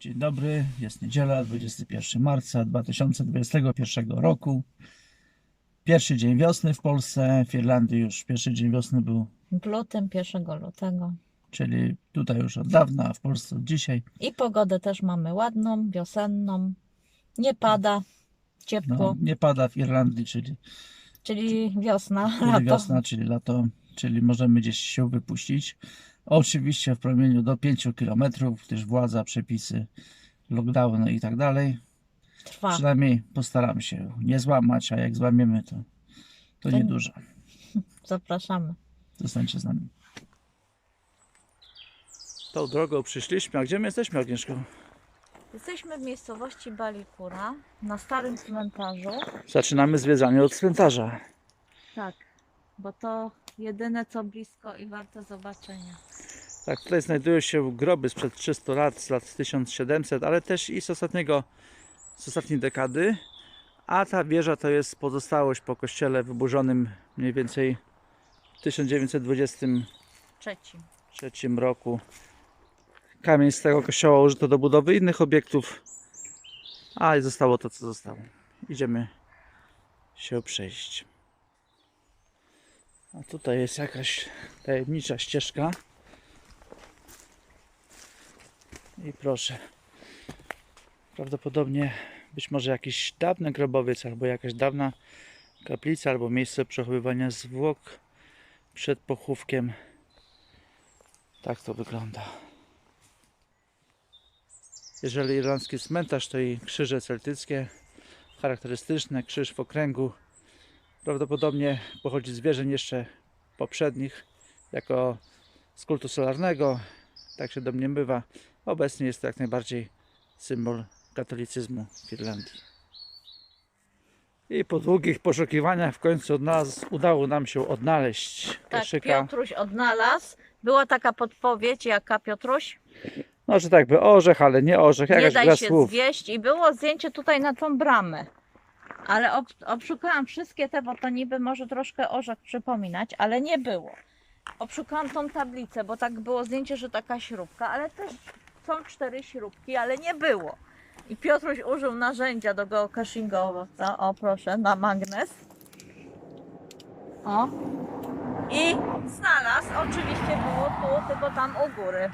Dzień dobry, jest niedziela, 21 marca 2021 roku. Pierwszy dzień wiosny w Polsce, w Irlandii już pierwszy dzień wiosny był, w lutym, 1 lutego. czyli tutaj już od dawna, a w Polsce od dzisiaj. I pogodę też mamy ładną, wiosenną. Nie pada, ciepło, No, nie pada w Irlandii, czyli, czyli wiosna, czyli lato. wiosna, czyli lato, czyli możemy gdzieś się wypuścić. Oczywiście w promieniu do 5 km, gdyż władza, przepisy, lockdowny i tak dalej. Trwa. Przynajmniej postaram się nie złamać, a jak złamiemy, to, to To- niedużo. Zapraszamy. Zostańcie z nami. Tą drogą przyszliśmy, a gdzie my jesteśmy, Agnieszko? Jesteśmy w miejscowości Balikura, na starym cmentarzu. Zaczynamy zwiedzanie od cmentarza. Tak, bo to jedyne co blisko i warte zobaczenia. Tak, tutaj znajdują się groby sprzed 300 lat, z lat 1700, ale też i z ostatniego, z ostatniej dekady. A ta wieża to jest pozostałość po kościele wyburzonym mniej więcej w 1923 Trzecim. roku. Kamień z tego kościoła użyto do budowy innych obiektów, a zostało to, co zostało. Idziemy się przejść. A tutaj jest jakaś tajemnicza ścieżka. I proszę. Prawdopodobnie być może jakiś dawny grobowiec, albo jakaś dawna kaplica, albo miejsce przechowywania zwłok przed pochówkiem. Tak to wygląda. Jeżeli irlandzki cmentarz, to i krzyże celtyckie, charakterystyczne, krzyż w okręgu. Prawdopodobnie pochodzi z wierzeń jeszcze poprzednich, jako z kultu solarnego. Tak się domniemywa. Obecnie jest to jak najbardziej symbol katolicyzmu w Irlandii. I po długich poszukiwaniach w końcu odnalazł, udało nam się odnaleźć Tak, koszyka. Piotruś odnalazł. Była taka podpowiedź, jaka Piotruś? No, że tak by orzech, ale nie orzech, Nie jakaś daj gra się słów. zwieść i było zdjęcie tutaj na tą bramę. Ale ob, obszukałam wszystkie te, bo to niby może troszkę orzech przypominać, ale nie było. Obszukałam tą tablicę, bo tak było zdjęcie, że taka śrubka, ale też są cztery śrubki, ale nie było. I Piotruś użył narzędzia do geocachingowo. O, proszę, na magnes. O. I znalazł. Oczywiście było tu, tylko tam u góry.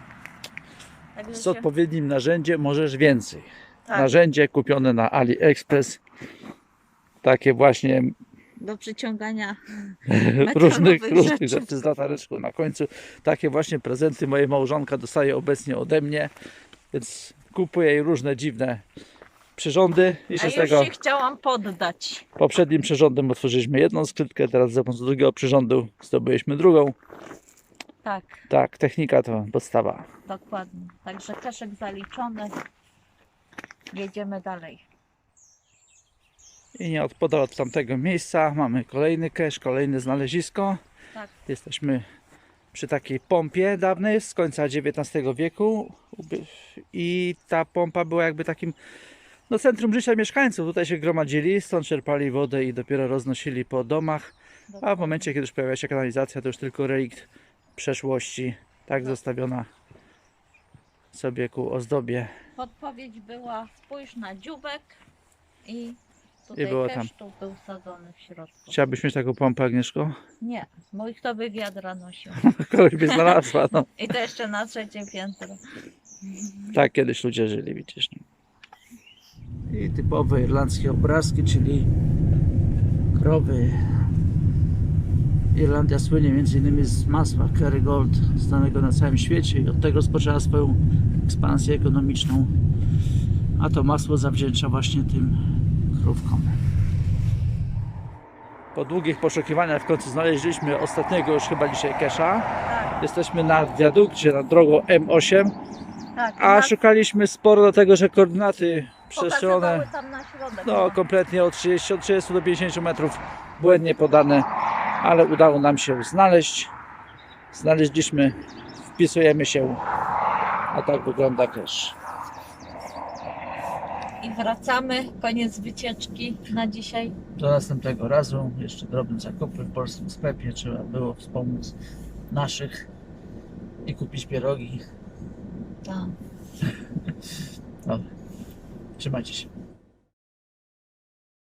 Także Z się- odpowiednim narzędziem możesz więcej. tak. Narzędzie kupione na AliExpress. Takie właśnie do przyciągania różnych, różnych rzeczy. rzeczy z latareczką na końcu. Takie właśnie prezenty moja małżonka dostaje obecnie ode mnie. Więc kupuję jej różne dziwne przyrządy. I A się z już tego się chciałam poddać. poprzednim przyrządem otworzyliśmy jedną skrytkę, teraz za pomocą drugiego przyrządu zdobyliśmy drugą. Tak, Tak, technika to podstawa. dokładnie. Także kaszek zaliczony. Jedziemy dalej. I nie odpodal od tamtego miejsca mamy kolejny cache, kolejne znalezisko. Tak. Jesteśmy przy takiej pompie dawnej z końca XIX wieku i ta pompa była jakby takim no, centrum życia mieszkańców. Tutaj się gromadzili, stąd czerpali wodę i dopiero roznosili po domach. A w momencie, kiedy już pojawia się kanalizacja, to już tylko relikt przeszłości, tak zostawiona sobie ku ozdobie. Podpowiedź była spójrz na dziubek i tutaj I było tam. tu był wsadzony w środku. Chciałabyś mieć taką pompę, Agnieszko? Nie, mój kto by wiadra nosił. Kogoś by znalazła, no. I to jeszcze na trzecie piętro. Tak kiedyś ludzie żyli, widzisz. I typowe irlandzkie obrazki, czyli krowy. Irlandia słynie m.in. z masła Kerrygold, znanego na całym świecie i od tego rozpoczęła swoją ekspansję ekonomiczną. A to masło zawdzięcza właśnie tym Po długich poszukiwaniach w końcu znaleźliśmy ostatniego już chyba dzisiaj kesza. Tak, Jesteśmy na wiadukcie nad drogą M8. tak. A szukaliśmy sporo, dlatego że koordynaty przestrzelone no, kompletnie od 30, od 30 do 50 metrów błędnie podane, ale udało nam się znaleźć. Znaleźliśmy, wpisujemy się, a tak wygląda cache. I wracamy. Koniec wycieczki na dzisiaj. Do następnego razu, jeszcze drobne zakupy w polskim sklepie, trzeba było wspomóc naszych i kupić pierogi. Tak. Trzymajcie się.